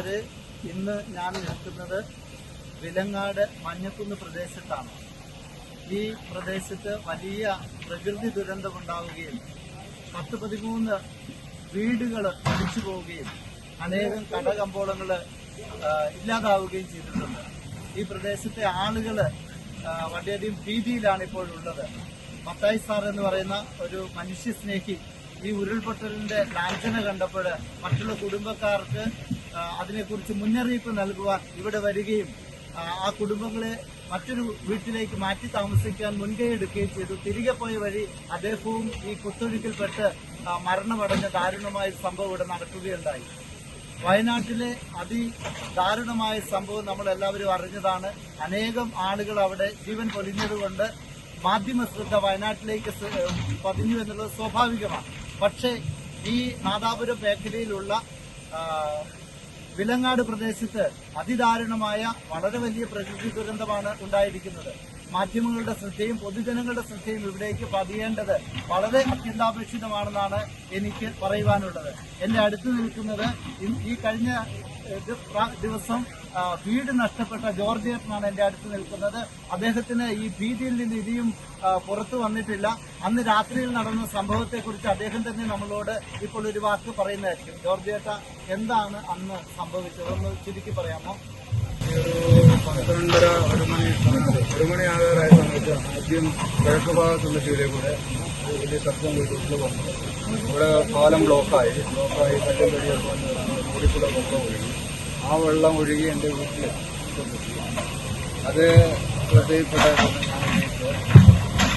പ്രിയപ്പെട്ടവര് ഇന്ന് ഞാൻ നിൽക്കുന്നത് വിലങ്ങാട് മഞ്ഞക്കുന്ന് പ്രദേശത്താണ്. ഈ പ്രദേശത്ത് വലിയ പ്രകൃതി ദുരന്തമുണ്ടാവുകയും പത്ത് പതിമൂന്ന് വീടുകൾ അടിച്ചു പോവുകയും അനേകം കടകമ്പോളങ്ങൾ ഇല്ലാതാവുകയും ചെയ്തിട്ടുണ്ട്. ഈ പ്രദേശത്തെ ആളുകൾ വളരെയധികം ഭീതിയിലാണ് ഇപ്പോഴുള്ളത് മത്തായി സാർ എന്ന് പറയുന്ന ഒരു മനുഷ്യസ്നേഹി ഈ ഉരുൾപൊട്ടലിന്റെ ലാഞ്ചന കണ്ടപ്പോൾ മറ്റുള്ള കുടുംബക്കാർക്ക് അതിനെക്കുറിച്ച് മുന്നറിയിപ്പ് നൽകുവാൻ ഇവിടെ വരികയും ആ, കുടുംബങ്ങളെ മറ്റൊരു വീട്ടിലേക്ക് മാറ്റി താമസിക്കാൻ മുൻകൈ എടുക്കുകയും ചെയ്തു. തിരികെ പോയ വഴി അദ്ദേഹവും ഈ കുത്തൊഴുക്കിൽപ്പെട്ട് മരണമടഞ്ഞ ദാരുണമായ സംഭവം ഇവിടെ നടക്കുകയുണ്ടായി. വയനാട്ടിലെ അതിദാരുണമായ സംഭവം നമ്മൾ എല്ലാവരും അറിഞ്ഞതാണ്. അനേകം ആളുകൾ അവിടെ ജീവൻ പൊലിഞ്ഞതുകൊണ്ട് മാധ്യമ ശ്രദ്ധ വയനാട്ടിലേക്ക് പതിഞ്ഞു എന്നുള്ളത് സ്വാഭാവികമാണ്. പക്ഷേ ഈ നാദാപുരം മേഖലയിലുള്ള വിലങ്ങാട് പ്രദേശത്ത് അതിദാരുണമായ വളരെ വലിയ പ്രകൃതി ദുരന്തമാണ് ഉണ്ടായിരിക്കുന്നത്. മാധ്യമങ്ങളുടെ ശ്രദ്ധയും പൊതുജനങ്ങളുടെ ശ്രദ്ധയും ഇവിടേക്ക് പതിയേണ്ടത് വളരെ അത്യന്താപേക്ഷിതമാണെന്നാണ് എനിക്ക് പറയുവാനുള്ളത്. എന്റെ അടുത്ത് നിൽക്കുന്നത് ഈ- കഴിഞ്ഞ ദിവസം വീട് നഷ്ടപ്പെട്ട ജോർജിയേട്ടനാണ് എന്റെ അടുത്ത് നിൽക്കുന്നത്. അദ്ദേഹത്തിന് ഈ ഭീതിയിൽ നിന്ന് ഇനിയും പുറത്തു വന്നിട്ടില്ല. അന്ന് രാത്രിയിൽ നടന്ന സംഭവത്തെക്കുറിച്ച് അദ്ദേഹം തന്നെ നമ്മളോട് ഇപ്പോൾ ഒരു വാക്ക് പറയുന്നതായിരിക്കും. ജോർജിയേട്ട എന്താണ് അന്ന് സംഭവിച്ചത്? ഒന്ന് ചുരുക്കി പറയാമോ? പന്ത്രണ്ടര ഒരു മണി ഒരു മണി ആകാറായ സമയത്ത് ആദ്യം കിഴക്ക് ഭാഗത്തുള്ള ചീലയിൽ കൂടെ വലിയ ശബ്ദം വീട്ടിൽ വന്നു. ഇവിടെ പാലം ബ്ലോക്കായി. ബ്ലോക്കായി കല്ലും കടിയൊക്കെ ഓടിച്ചുള്ള വെള്ളം ഒഴുകി. ആ വെള്ളം ഒഴുകി എന്റെ വീട്ടിൽ അത് ശ്രദ്ധയിൽപ്പെട്ട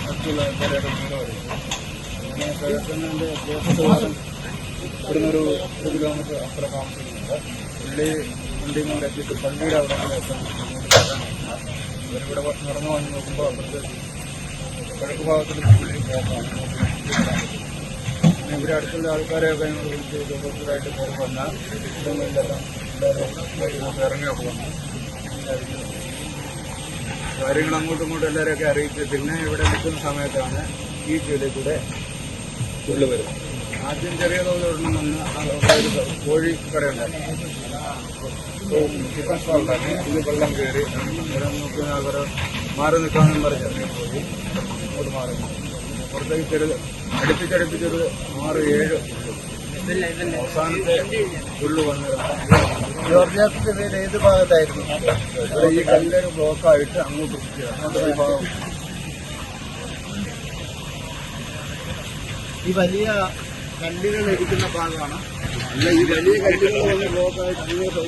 മറ്റുള്ള ആൾക്കാരുടെ വീട് ഒരു ഒരു കിലോമീറ്റർ അത്ര താമസിക്കുന്നുണ്ട്. പുള്ളി വണ്ടിയും കൊണ്ട് എത്തിയിട്ട് പള്ളിയുടെ അവിടെ കൂടെ എത്താൻ ഇവരിവിടെ നടന്നു വന്ന് നോക്കുമ്പോൾ അപ്പുറത്ത് കിഴക്ക് ബ്ലോക്കാണ് പിന്നെ ഇവിടെ അടുത്തുള്ള ആൾക്കാരെയൊക്കെ ഞങ്ങൾ വിളിച്ച് വന്നു കാര്യങ്ങൾ അങ്ങോട്ടും ഇങ്ങോട്ടും എല്ലാവരെയൊക്കെ അറിയിച്ച് പിന്നെ ഇവിടെ നിൽക്കുന്ന സമയത്താണ് ഈ ചുവലിൽ കൂടെ ഉള്ളു വരും ആദ്യം ചെറിയ തോതിൽ ഒരെണ്ണം വന്ന് കോഴി കടയുണ്ടായിരുന്നു ചിക്കൻ സ്റ്റാളിലാണ് ഇത് വെള്ളം കയറി. ഇവിടെ നോക്കുന്ന മാറി നിൽക്കാമെന്നും പറഞ്ഞു പോയി അങ്ങോട്ട് മാറി പിന്നെ പുറത്തേക്ക് ചെറുത് അടുപ്പിച്ചടുപ്പിച്ചത് ആറ് ഏഴ്. അവസാനത്തെ ഉള്ളു വന്നിരുന്നു ജോർജിയേട്ടന്റെ പേര് ഏത് ഭാഗത്തായിരുന്നു? ഈ കല്ലൊരു ബ്ലോക്കായിട്ട് അങ്ങോട്ട് കുത്തിയത്. അങ്ങോട്ട് ഭാഗം. ഈ വലിയ കല്ലുകൾ ഇരിക്കുന്ന ഭാഗമാണ്? അല്ല ഈ വലിയ കല്ലുകൾ ബ്ലോക്കായിട്ട് അങ്ങോട്ട്